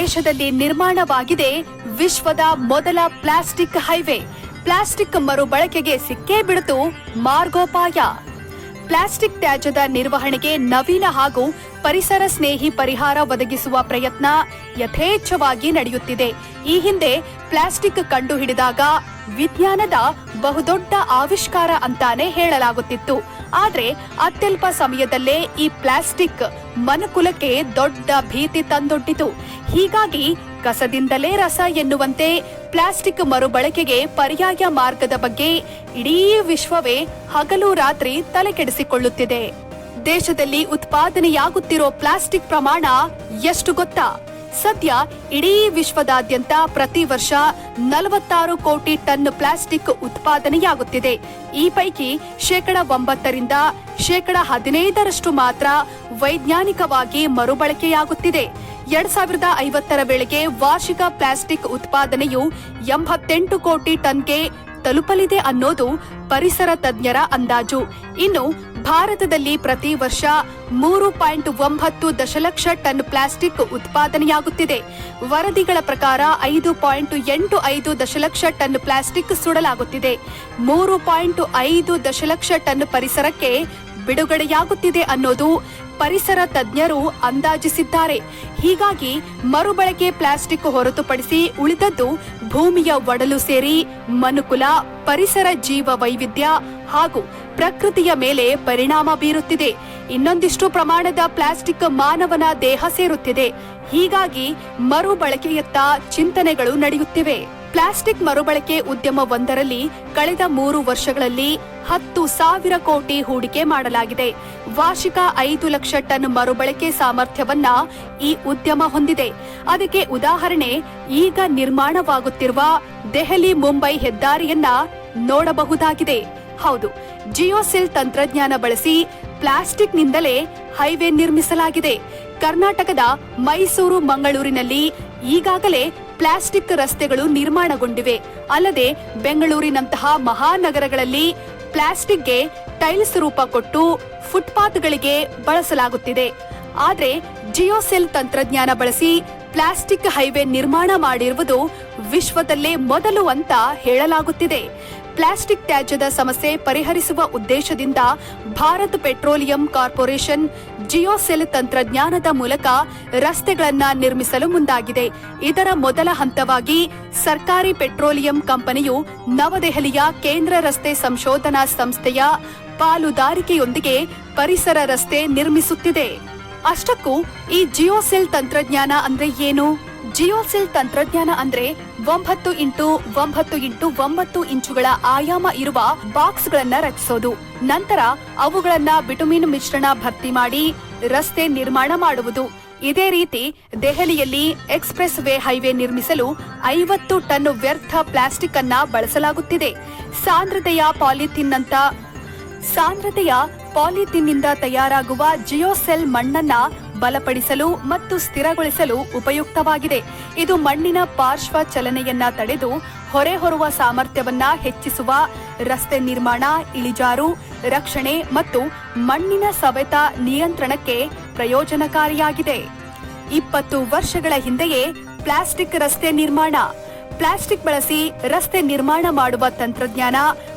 ದೇಶದಲ್ಲಿ ನಿರ್ಮಾಣವಾಗಿದೆ ವಿಶ್ವದ ಮೊದಲ ಪ್ಲಾಸ್ಟಿಕ್ ಹೈವೇ. ಪ್ಲಾಸ್ಟಿಕ್ ಮರುಬಳಕೆಗೆ ಸಿಕ್ಕೇ ಬಿಡಿತು ಮಾರ್ಗೋಪಾಯ. ಪ್ಲಾಸ್ಟಿಕ್ ತ್ಯಾಜ್ಯದ ನಿರ್ವಹಣೆಗೆ ನವೀನ ಹಾಗೂ ಪರಿಸರ ಸ್ನೇಹಿ ಪರಿಹಾರ ಒದಗಿಸುವ ಪ್ರಯತ್ನ ಯಥೇಚ್ಛವಾಗಿ ನಡೆಯುತ್ತಿದೆ. ಈ ಹಿಂದೆ ಪ್ಲಾಸ್ಟಿಕ್ ಕಂಡುಹಿಡಿದಾಗ ವಿಜ್ಞಾನದ ಬಹುದೊಡ್ಡ ಆವಿಷ್ಕಾರ ಅಂತಾನೆ ಹೇಳಲಾಗುತ್ತಿತ್ತು. ಆದ್ರೆ ಅತ್ಯಲ್ಪ ಸಮಯದಲ್ಲೇ ಈ ಪ್ಲಾಸ್ಟಿಕ್ ಮನುಕುಲಕ್ಕೆ ದೊಡ್ಡ ಭೀತಿ ತಂದೊಡ್ಡಿತು. ಹೀಗಾಗಿ ಕಸದಿಂದಲೇ ರಸ ಎನ್ನುವಂತೆ ಪ್ಲಾಸ್ಟಿಕ್ ಮರುಬಳಕೆಗೆ ಪರ್ಯಾಯ ಮಾರ್ಗದ ಬಗ್ಗೆ ಇಡೀ ವಿಶ್ವವೇ ಹಗಲು ರಾತ್ರಿ ತಲೆಕೆಡಿಸಿಕೊಳ್ಳುತ್ತಿದೆ. ದೇಶದಲ್ಲಿ ಉತ್ಪಾದನೆಯಾಗುತ್ತಿರೋ ಪ್ಲಾಸ್ಟಿಕ್ ಪ್ರಮಾಣ ಎಷ್ಟು ಗೊತ್ತಾ? ಸದ್ಯ ಇಡೀ ವಿಶ್ವದಾದ್ಯಂತ ಪ್ರತಿ ವರ್ಷ ನಲವತ್ತಾರು ಕೋಟಿ ಟನ್ ಪ್ಲಾಸ್ಟಿಕ್ ಉತ್ಪಾದನೆಯಾಗುತ್ತಿದೆ. ಈ ಪೈಕಿ ಶೇಕಡ ಒಂಬತ್ತರಿಂದ ಶೇಕಡ ಹದಿನೈದರಷ್ಟು ಮಾತ್ರ ವೈಜ್ಞಾನಿಕವಾಗಿ ಮರುಬಳಕೆಯಾಗುತ್ತಿದೆ. ಎರಡ್ ಸಾವಿರದ ಐವತ್ತರ ವೇಳೆಗೆ ವಾರ್ಷಿಕ ಪ್ಲಾಸ್ಟಿಕ್ ಉತ್ಪಾದನೆಯು ಎಂಬತ್ತೆಂಟು ಕೋಟಿ ಟನ್ಗೆ ತಲುಪಲಿದೆ ಅನ್ನೋದು ಪರಿಸರ ತಜ್ಞರ ಅಂದಾಜು. ಇನ್ನು ಭಾರತದಲ್ಲಿ ಪ್ರತಿ ವರ್ಷ ಮೂರು ಪಾಯಿಂಟ್ ಒಂಬತ್ತು ದಶಲಕ್ಷ ಟನ್ ಪ್ಲಾಸ್ಟಿಕ್ ಉತ್ಪಾದನೆಯಾಗುತ್ತಿದೆ. ವರದಿಗಳ ಪ್ರಕಾರ ಐದು ಪಾಯಿಂಟ್ ಎಂಟು ಐದು ದಶಲಕ್ಷ ಟನ್ ಪ್ಲಾಸ್ಟಿಕ್ ಸುಡಲಾಗುತ್ತಿದೆ. ಮೂರು ಪಾಯಿಂಟ್ ಐದು ದಶಲಕ್ಷ ಟನ್ ಪರಿಸರಕ್ಕೆ ಬಿಡುಗಡೆಯಾಗುತ್ತಿದೆ ಅನ್ನೋದು ಪರಿಸರ ತಜ್ಞರು ಅಂದಾಜಿಸಿದ್ದಾರೆ. ಹೀಗಾಗಿ ಮರುಬಳಕೆ ಪ್ಲಾಸ್ಟಿಕ್ ಹೊರತುಪಡಿಸಿ ಉಳಿದದ್ದು ಭೂಮಿಯ ಒಡಲು ಸೇರಿ ಮನುಕುಲ, ಪರಿಸರ ಜೀವ ವೈವಿಧ್ಯ ಹಾಗೂ ಪ್ರಕೃತಿಯ ಮೇಲೆ ಪರಿಣಾಮ ಬೀರುತ್ತಿದೆ. ಇನ್ನೊಂದಿಷ್ಟು ಪ್ರಮಾಣದ ಪ್ಲಾಸ್ಟಿಕ್ ಮಾನವನ ದೇಹ ಸೇರುತ್ತಿದೆ. ಹೀಗಾಗಿ ಮರುಬಳಕೆಯತ್ತ ಚಿಂತನೆಗಳು ನಡೆಯುತ್ತಿವೆ. ಪ್ಲಾಸ್ಟಿಕ್ ಮರುಬಳಕೆ ಉದ್ಯಮವೊಂದರಲ್ಲಿ ಕಳೆದ ಮೂರು ವರ್ಷಗಳಲ್ಲಿ ಹತ್ತು ಸಾವಿರ ಕೋಟಿ ಹೂಡಿಕೆ ಮಾಡಲಾಗಿದೆ. ವಾರ್ಷಿಕ ಐದು ಲಕ್ಷ ಟನ್ ಮರುಬಳಕೆ ಸಾಮರ್ಥ್ಯವನ್ನ ಈ ಉದ್ಯಮ ಹೊಂದಿದೆ. ಅದಕ್ಕೆ ಉದಾಹರಣೆ, ಈಗ ನಿರ್ಮಾಣವಾಗುತ್ತಿರುವ ದೆಹಲಿ ಮುಂಬೈ ಹೆದ್ದಾರಿಯನ್ನ ನೋಡಬಹುದಾಗಿದೆ. ಹೌದು ಜಿಯೋಸೆಲ್ ತಂತ್ರಜ್ಞಾನ ಬಳಸಿ ಪ್ಲಾಸ್ಟಿಕ್ ನಿಂದಲೇ ಹೈವೇ ನಿರ್ಮಿಸಲಾಗಿದೆ. ಕರ್ನಾಟಕದ ಮೈಸೂರು, ಮಂಗಳೂರಿನಲ್ಲಿ ಈಗಾಗಲೇ ಪ್ಲಾಸ್ಟಿಕ್ ರಸ್ತೆಗಳು ನಿರ್ಮಾಣಗೊಂಡಿವೆ. ಅಲ್ಲದೆ ಬೆಂಗಳೂರಿನಂತಹ ಮಹಾನಗರಗಳಲ್ಲಿ ಪ್ಲಾಸ್ಟಿಕ್ಗೆ ಟೈಲ್ಸ್ ರೂಪ ಕೊಟ್ಟು ಫುಟ್ಪಾತ್ಗಳಿಗೆ ಬಳಸಲಾಗುತ್ತಿದೆ. ಆದರೆ ಜಿಯೋಸೆಲ್ ತಂತ್ರಜ್ಞಾನ ಬಳಸಿ ಪ್ಲಾಸ್ಟಿಕ್ ಹೈವೇ ನಿರ್ಮಾಣ ಮಾಡಿರುವುದು ವಿಶ್ವದಲ್ಲೇ ಮೊದಲು ಅಂತ ಹೇಳಲಾಗುತ್ತಿದೆ. ಪ್ಲಾಸ್ಟಿಕ್ ತ್ಯಾಜ್ಯದ ಸಮಸ್ಯೆ ಪರಿಹರಿಸುವ ಉದ್ದೇಶದಿಂದ ಭಾರತ್ ಪೆಟ್ರೋಲಿಯಂ ಕಾರ್ಪೊರೇಷನ್ ಜಿಯೋಸೆಲ್ ತಂತ್ರಜ್ಞಾನದ ಮೂಲಕ ರಸ್ತೆಗಳನ್ನು ನಿರ್ಮಿಸಲು ಮುಂದಾಗಿದೆ. ಇದರ ಮೊದಲ ಹಂತವಾಗಿ ಸರ್ಕಾರಿ ಪೆಟ್ರೋಲಿಯಂ ಕಂಪನಿಯು ನವದೆಹಲಿಯ ಕೇಂದ್ರ ರಸ್ತೆ ಸಂಶೋಧನಾ ಸಂಸ್ಥೆಯ ಪಾಲುದಾರಿಕೆಯೊಂದಿಗೆ ಪರಿಸರ ರಸ್ತೆ ನಿರ್ಮಿಸುತ್ತಿದೆ. ಅಷ್ಟಕ್ಕೂ ಈ ಜಿಯೋಸೆಲ್ ತಂತ್ರಜ್ಞಾನ ಅಂದ್ರೆ ಏನು? ಜಿಯೋಸೆಲ್ ತಂತ್ರಜ್ಞಾನ ಅಂದ್ರೆ ಒಂಬತ್ತು ಇಂಟು ಒಂಬತ್ತು ಇಂಟು ಒಂಬತ್ತು ಇಂಚುಗಳ ಆಯಾಮ ಇರುವ ಬಾಕ್ಸ್ಗಳನ್ನ ರಚಿಸೋದು. ನಂತರ ಅವುಗಳನ್ನ ಬಿಟುಮಿನ್ ಮಿಶ್ರಣ ಭರ್ತಿ ಮಾಡಿ ರಸ್ತೆ ನಿರ್ಮಾಣ ಮಾಡುವುದು. ಇದೇ ರೀತಿ ದೆಹಲಿಯಲ್ಲಿ ಎಕ್ಸ್ಪ್ರೆಸ್ ವೇ ಹೈವೇ ನಿರ್ಮಿಸಲು ಐವತ್ತು ಟನ್ ವ್ಯರ್ಥ ಪ್ಲಾಸ್ಟಿಕ್ ಅನ್ನ ಬಳಸಲಾಗುತ್ತಿದೆ. ಸಾಂದ್ರತೆಯ ಪಾಲಿಥಿನ್ನಂತ ಸಾಂದ್ರತೆಯ ಪಾಲಿಥಿನ್ನಿಂದ ತಯಾರಾಗುವ ಜಿಯೋಸೆಲ್ ಮಣ್ಣನ್ನ ಬಲಪಡಿಸಲು ಮತ್ತು ಸ್ಥಿರಗೊಳಿಸಲು ಉಪಯುಕ್ತವಾಗಿದೆ. ಇದು ಮಣ್ಣಿನ ಪಾರ್ಶ್ವ ಚಲನೆಯನ್ನ ತಡೆದು ಹೊರೆ ಹೊರುವ ಸಾಮರ್ಥ್ಯವನ್ನ ಹೆಚ್ಚಿಸುವ ರಸ್ತೆ ನಿರ್ಮಾಣ, ಇಳಿಜಾರು, ರಕ್ಷಣೆ ಮತ್ತು ಮಣ್ಣಿನ ಸವೆತ ನಿಯಂತ್ರಣಕ್ಕೆ ಪ್ರಯೋಜನಕಾರಿಯಾಗಿದೆ. ಇಪ್ಪತ್ತು ವರ್ಷಗಳ ಹಿಂದೆಯೇ ಪ್ಲಾಸ್ಟಿಕ್ ರಸ್ತೆ ನಿರ್ಮಾಣ ಪ್ಲಾಸ್ಟಿಕ್ ಬಳಸಿ ರಸ್ತೆ ನಿರ್ಮಾಣ ಮಾಡುವ ತಂತ್ರಜ್ಞಾನ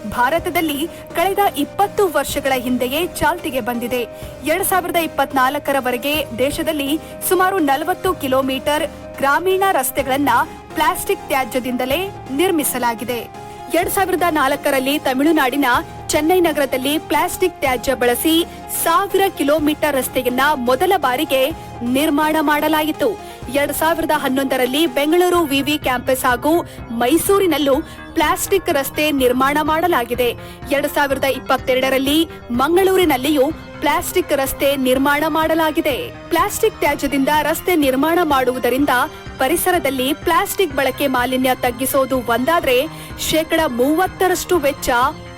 ಭಾರತದಲ್ಲಿ ಕಳೆದ ಇಪ್ಪತ್ತು ವರ್ಷಗಳ ಹಿಂದೆಯೇ ಚಾಲ್ತಿಗೆ ಬಂದಿದೆ. ಎರಡ್ ಸಾವಿರದ ಇಪ್ಪತ್ನಾಲ್ಕರವರೆಗೆ ದೇಶದಲ್ಲಿ ಸುಮಾರು ನಲವತ್ತು ಕಿಲೋಮೀಟರ್ ಗ್ರಾಮೀಣ ರಸ್ತೆಗಳನ್ನ ಪ್ಲಾಸ್ಟಿಕ್ ತ್ಯಾಜ್ಯದಿಂದಲೇ ನಿರ್ಮಿಸಲಾಗಿದೆ. ಎರಡ್ ಸಾವಿರದ ನಾಲ್ಕರಲ್ಲಿ ತಮಿಳುನಾಡಿನ ಚೆನ್ನೈ ನಗರದಲ್ಲಿ ಪ್ಲಾಸ್ಟಿಕ್ ತ್ಯಾಜ್ಯ ಬಳಸಿ ಸಾವಿರ ಕಿಲೋಮೀಟರ್ ರಸ್ತೆಯನ್ನ ಮೊದಲ ಬಾರಿಗೆ ನಿರ್ಮಾಣ ಮಾಡಲಾಯಿತು. ಎರಡ್ ಸಾವಿರದ ಹನ್ನೊಂದರಲ್ಲಿ ಬೆಂಗಳೂರು ವಿವಿ ಕ್ಯಾಂಪಸ್ ಹಾಗೂ ಮೈಸೂರಿನಲ್ಲೂ ಪ್ಲಾಸ್ಟಿಕ್ ರಸ್ತೆ ನಿರ್ಮಾಣ ಮಾಡಲಾಗಿದೆ. ಎರಡ್ ಸಾವಿರದ ಇಪ್ಪತ್ತೆರಡರಲ್ಲಿ ಮಂಗಳೂರಿನಲ್ಲಿಯೂ ಪ್ಲಾಸ್ಟಿಕ್ ರಸ್ತೆ ನಿರ್ಮಾಣ ಮಾಡಲಾಗಿದೆ. ಪ್ಲಾಸ್ಟಿಕ್ ತ್ಯಾಜ್ಯದಿಂದ ರಸ್ತೆ ನಿರ್ಮಾಣ ಮಾಡುವುದರಿಂದ ಪರಿಸರದಲ್ಲಿ ಪ್ಲಾಸ್ಟಿಕ್ ಬಳಕೆ ಮಾಲಿನ್ಯ ತಗ್ಗಿಸೋದು ಒಂದಾದ್ರೆ ಶೇಕಡ ಮೂವತ್ತರಷ್ಟು ವೆಚ್ಚ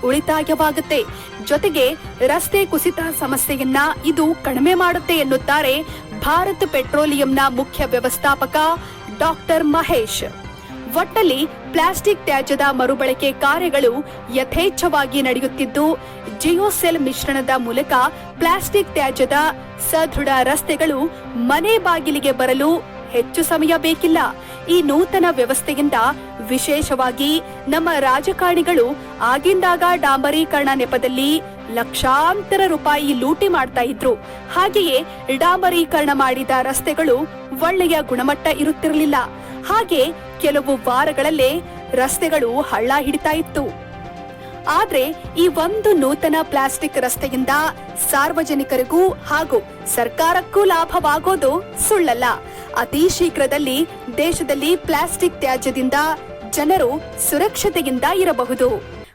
ಉಳಿತಾಯವಾಗುತ್ತೆ. ಜೊತೆಗೆ ರಸ್ತೆ ಕುಸಿತ ಸಮಸ್ಯೆಯನ್ನ ಇದು ಕಡಿಮೆ ಮಾಡುತ್ತೆ ಎನ್ನುತ್ತಾರೆ ಭಾರತ್ ಪೆಟ್ರೋಲಿಯಂನ ಮುಖ್ಯ ವ್ಯವಸ್ಥಾಪಕ ಡಾಕ್ಟರ್ ಮಹೇಶ್. ಒಟ್ಟಲ್ಲಿ ಪ್ಲಾಸ್ಟಿಕ್ ತ್ಯಾಜ್ಯದ ಮರುಬಳಕೆ ಕಾರ್ಯಗಳು ಯಥೇಚ್ಛವಾಗಿ ನಡೆಯುತ್ತಿದ್ದು, ಜಿಯೋಸೆಲ್ ಮಿಶ್ರಣದ ಮೂಲಕ ಪ್ಲಾಸ್ಟಿಕ್ ತ್ಯಾಜ್ಯದ ಸದೃಢ ರಸ್ತೆಗಳು ಮನೆ ಬಾಗಿಲಿಗೆ ಬರಲು ಹೆಚ್ಚು ಸಮಯ ಬೇಕಿಲ್ಲ. ಈ ನೂತನ ವ್ಯವಸ್ಥೆಯಿಂದ ವಿಶೇಷವಾಗಿ ನಮ್ಮ ರಾಜಕಾರಣಿಗಳು ಆಗಿಂದಾಗ ಡಾಂಬರೀಕರಣ ನೆಪದಲ್ಲಿ ಲಕ್ಷಾಂತರ ರೂಪಾಯಿ ಲೂಟಿ ಮಾಡ್ತಾ ಇದ್ರು. ಹಾಗೆಯೇ ಡಾಂಬರೀಕರಣ ಮಾಡಿದ ರಸ್ತೆಗಳು ಒಳ್ಳೆಯ ಗುಣಮಟ್ಟ ಇರುತ್ತಿರಲಿಲ್ಲ. ಹಾಗೆ ಕೆಲವು ವಾರಗಳಲ್ಲೇ ರಸ್ತೆಗಳು ಹಳ್ಳ ಹಿಡಿತಾ ಇತ್ತು. ಆದ್ರೆ ಈ ಒಂದು ನೂತನ ಪ್ಲಾಸ್ಟಿಕ್ ರಸ್ತೆಯಿಂದ ಸಾರ್ವಜನಿಕರಿಗೂ ಹಾಗೂ ಸರ್ಕಾರಕ್ಕೂ ಲಾಭವಾಗೋದು ಸುಳ್ಳಲ್ಲ. ಅತಿ ಶೀಘ್ರದಲ್ಲಿ ದೇಶದಲ್ಲಿ ಪ್ಲಾಸ್ಟಿಕ್ ತ್ಯಾಜ್ಯದಿಂದ ಜನರು ಸುರಕ್ಷತೆಯಿಂದ ಇರಬಹುದು.